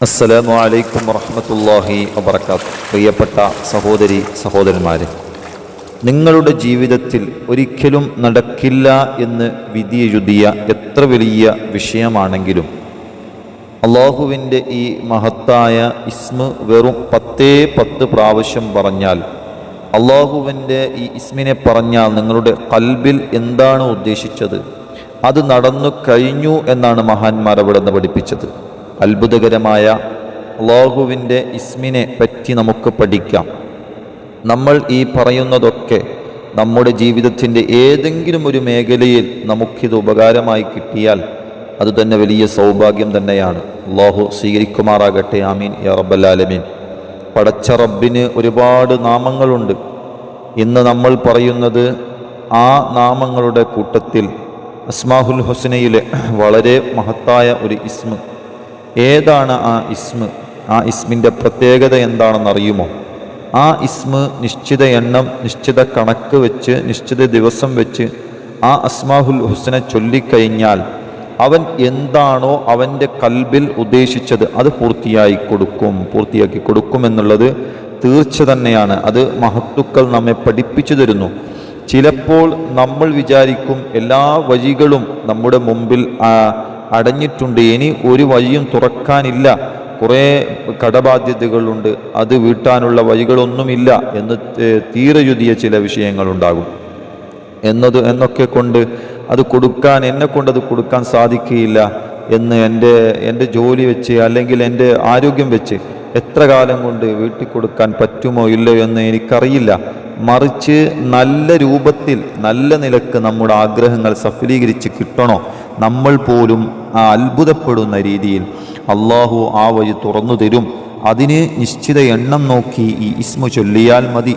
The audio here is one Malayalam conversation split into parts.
അസ്സലാമു അലൈക്കും വറഹമത്തല്ലാഹി വബർക്കാത്ത് പ്രിയപ്പെട്ട സഹോദരി സഹോദരന്മാരെ നിങ്ങളുടെ ജീവിതത്തിൽ ഒരിക്കലും നടക്കില്ല എന്ന് വിധിയെഴുതിയ എത്ര വലിയ വിഷയമാണെങ്കിലും അള്ളാഹുവിന്റെ ഈ മഹത്തായ ഇസ്മ വെറും പത്തേ പത്ത് പ്രാവശ്യം പറഞ്ഞാൽ അള്ളാഹുവിന്റെ ഈ ഇസ്മിനെ പറഞ്ഞാൽ നിങ്ങളുടെ കൽബിൽ എന്താണ് ഉദ്ദേശിച്ചത്? അത് നടന്നു കഴിഞ്ഞു എന്നാണ് മഹാന്മാർ അവിടെ നിന്ന് പഠിപ്പിച്ചത്. അത്ഭുതകരമായ അള്ളാഹുവിന്റെ ഇസ്മിനെ പറ്റി നമുക്ക് പഠിക്കാം. നമ്മൾ ഈ പറയുന്നതൊക്കെ നമ്മുടെ ജീവിതത്തിന്റെ ഏതെങ്കിലും ഒരു മേഖലയിൽ നമുക്കിത് ഉപകാരമായി കിട്ടിയാൽ അതുതന്നെ വലിയ സൗഭാഗ്യം തന്നെയാണ്. അള്ളാഹു സ്വീകരിക്കുമാറാകട്ടെ. ആമീൻ. യാ റബ്ബല്ലാലമീൻ പടച്ച റബ്ബിന് ഒരുപാട് നാമങ്ങളുണ്ട്. ഇന്ന് നമ്മൾ പറയുന്നത് ആ നാമങ്ങളുടെ കൂട്ടത്തിൽ അസ്മാഹുൽ ഹുസനയിലെ വളരെ മഹത്തായ ഒരു ഇസ്മ ഏതാണ് ആ ഇസ്മ്? ആ ഇസ്മിന്റെ പ്രത്യേകത എന്താണെന്ന് അറിയുമോ ആ ഇസ്മ് നിശ്ചിത എണ്ണം നിശ്ചിത കണക്ക് വെച്ച് നിശ്ചിത ദിവസം വെച്ച് ആ അസ്മാഹുൽ ഹുസനെ ചൊല്ലിക്കഴിഞ്ഞാൽ അവൻ എന്താണോ അവന്റെ കൽബിൽ ഉദ്ദേശിച്ചത് അത് പൂർത്തിയായി കൊടുക്കും പൂർത്തിയാക്കി കൊടുക്കും എന്നുള്ളത് തീർച്ച തന്നെയാണ്. അത് മഹത്തുക്കൾ നമ്മെ പഠിപ്പിച്ചു തരുന്നു. ചിലപ്പോൾ നമ്മൾ വിചാരിക്കും എല്ലാ വഴികളും നമ്മുടെ മുമ്പിൽ അടഞ്ഞിട്ടുണ്ട്. ഇനി ഒരു വഴിയും തുറക്കാനില്ല. കുറേ കടബാധ്യതകളുണ്ട്. അത് വീട്ടാനുള്ള വഴികളൊന്നുമില്ല എന്ന് തീരയുതിയ ചില വിഷയങ്ങളുണ്ടാകും. എന്നത് എന്നൊക്കെ കൊണ്ട് അത് കൊടുക്കാൻ എന്നെ കൊണ്ട് അത് കൊടുക്കാൻ സാധിക്കുകയില്ല എന്ന് എന്റെ എന്റെ ജോലി വെച്ച് അല്ലെങ്കിൽ എന്റെ ആരോഗ്യം വെച്ച് എത്ര കാലം കൊണ്ട് വീട്ടിൽ കൊടുക്കാൻ പറ്റുമോ ഇല്ലയോ എന്ന് എനിക്കറിയില്ല. മറിച്ച് നല്ല രൂപത്തിൽ നല്ല നിലയ്ക്ക് നമ്മുടെ ആഗ്രഹങ്ങൾ സഫലീകരിച്ച് കിട്ടണോ? നമ്മൾ പോലും ആ അത്ഭുതപ്പെടുന്ന രീതിയിൽ അള്ളാഹു ആ വഴി തുറന്നു തരും. അതിന് നിശ്ചിത എണ്ണം നോക്കി ഈ ഇസ്മു ചൊല്ലിയാൽ മതി.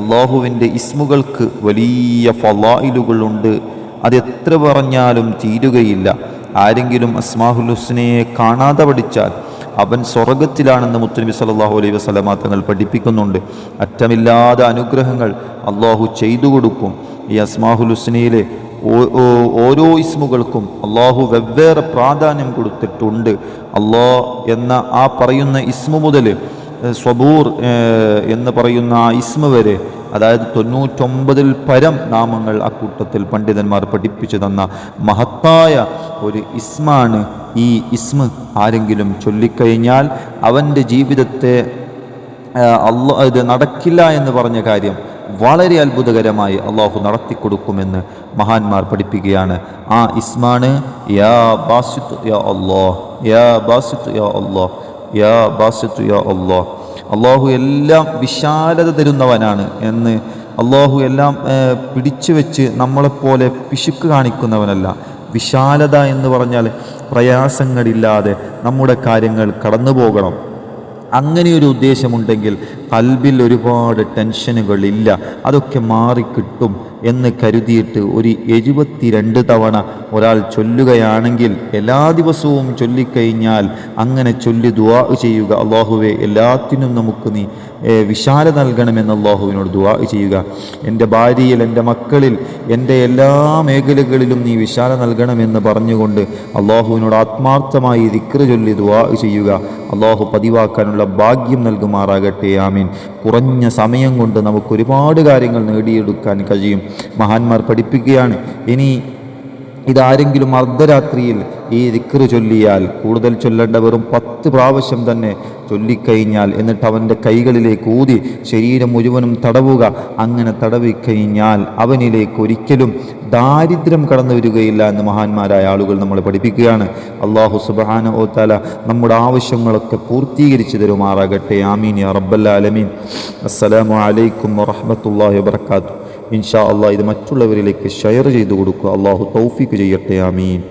അള്ളാഹുവിന്റെ ഇസ്മുകൾക്ക് വലിയ ഫലായിലുകളുണ്ട് അതെത്ര പറഞ്ഞാലും തീരുകയില്ല. ആരെങ്കിലും അസ്മാഹുൽ ഹുസ്നയെ കാണാതെ പഠിച്ചാൽ അവൻ സ്വർഗത്തിലാണെന്ന് മുത്തനബി സല്ലല്ലാഹു അലൈഹി വസല്ലമ തങ്ങൾ പഠിപ്പിക്കുന്നുണ്ട്. അറ്റമില്ലാതെ അനുഗ്രഹങ്ങൾ അള്ളാഹു ചെയ്തു കൊടുക്കും. ഈ അസ്മാഹുൽ ഹുസ്നയിലെ ഓരോ ഇസ്മുകൾക്കും അള്ളാഹു വെവ്വേറെ പ്രാധാന്യം കൊടുത്തിട്ടുണ്ട്. അള്ളാ എന്ന ആ പറയുന്ന ഇസ്മു മുതൽ സ്വബൂർ എന്ന് പറയുന്ന ആ ഇസ്മ വരെ അതായത് തൊണ്ണൂറ്റൊമ്പതിൽ പരം നാമങ്ങൾ അക്കൂട്ടത്തിൽ പണ്ഡിതന്മാർ പഠിപ്പിച്ചു തന്ന മഹത്തായ ഒരു ഇസ്മാണ് ഈ ഇസ്മ. ആരെങ്കിലും ചൊല്ലിക്കഴിഞ്ഞാൽ അവന്റെ ജീവിതത്തെ അല്ല ഇത് നടക്കില്ല എന്ന് പറഞ്ഞ കാര്യം വളരെ അത്ഭുതകരമായി അള്ളാഹു നടത്തിക്കൊടുക്കുമെന്ന് മഹാന്മാർ പഠിപ്പിക്കുകയാണ്. ആ ഇസ്മാണ് യാ ബാസിത് യാ അള്ളാഹ് യാ ബാസിത് യാ അള്ളാഹ് യാ ബാസിത് യാ അള്ളാഹ്. അള്ളാഹു എല്ലാം വിശാലത തരുന്നവനാണ് എന്ന് അള്ളാഹു എല്ലാം പിടിച്ചു വെച്ച് നമ്മളെപ്പോലെ പിശുക്ക് കാണിക്കുന്നവനല്ല. വിശാലത എന്ന് പറഞ്ഞാൽ പ്രയാസങ്ങളില്ലാതെ നമ്മുടെ കാര്യങ്ങൾ കടന്നു പോകണം അങ്ങനെ ഒരു ഉദ്ദേശമുണ്ടെങ്കിൽ കൽബിൽ ഒരുപാട് ടെൻഷനുകളില്ല. അതൊക്കെ മാറിക്കിട്ടും എന്ന് കരുതിയിട്ട് ഒരു എഴുപത്തിരണ്ട് തവണ ഒരാൾ ചൊല്ലുകയാണെങ്കിൽ എല്ലാ ദിവസവും ചൊല്ലിക്കഴിഞ്ഞാൽ അങ്ങനെ ചൊല്ലി ദുവാ ചെയ്യുക. അള്ളാഹുവെ എല്ലാത്തിനും നമുക്ക് നീ വിശാല നൽകണമെന്ന് അള്ളാഹുവിനോട് ദുവാ ചെയ്യുക. എന്റെ ഭാര്യയിൽ എന്റെ മക്കളിൽ എന്റെ എല്ലാ മേഖലകളിലും നീ വിശാല നൽകണമെന്ന് പറഞ്ഞുകൊണ്ട് അള്ളാഹുവിനോട് ആത്മാർത്ഥമായി ദിക്ര ചൊല്ലി ദുവാ ചെയ്യുക. അള്ളാഹു പതിവാക്കാനുള്ള ഭാഗ്യം നൽകുമാറാകട്ടെ. ആമീൻ. കുറഞ്ഞ സമയം കൊണ്ട് നമുക്ക് ഒരുപാട് കാര്യങ്ങൾ നേടിയെടുക്കാൻ കഴിയും. മഹാന്മാർ പഠിപ്പിക്കുകയാണ് ഇനി ഇതാരെങ്കിലും അർദ്ധരാത്രിയിൽ ഈ ദിക്റ് ചൊല്ലിയാൽ കൂടുതൽ ചൊല്ലേണ്ട വെറും പത്ത് പ്രാവശ്യം തന്നെ ചൊല്ലിക്കഴിഞ്ഞാൽ എന്നിട്ട് അവന്റെ കൈകളിലേക്ക് ഊതി ശരീരം മുഴുവനും തടവുക. അങ്ങനെ തടവിക്കഴിഞ്ഞാൽ അവനിലേക്ക് ഒരിക്കലും ദാരിദ്ര്യം കടന്നു വരികയില്ല എന്ന് മഹാന്മാരായ ആളുകൾ നമ്മളെ പഠിപ്പിക്കുകയാണ്. അള്ളാഹു സുബാന ഓ താല നമ്മുടെ ആവശ്യങ്ങളൊക്കെ പൂർത്തീകരിച്ചു തരുമാറാകട്ടെ. ആമീൻ യാ റബ്ബല്ല അലമീൻ അസ്സലാമു അലൈക്കും വറഹമത്തല്ലാഹി വബർക്കാത്തു ഇൻഷാ അള്ളാഹ് ഇത് മറ്റുള്ളവരിലേക്ക് ഷെയർ ചെയ്തു കൊടുക്കുക. അള്ളാഹു തൗഫീക്ക് ചെയ്യട്ടെ. ആമീൻ.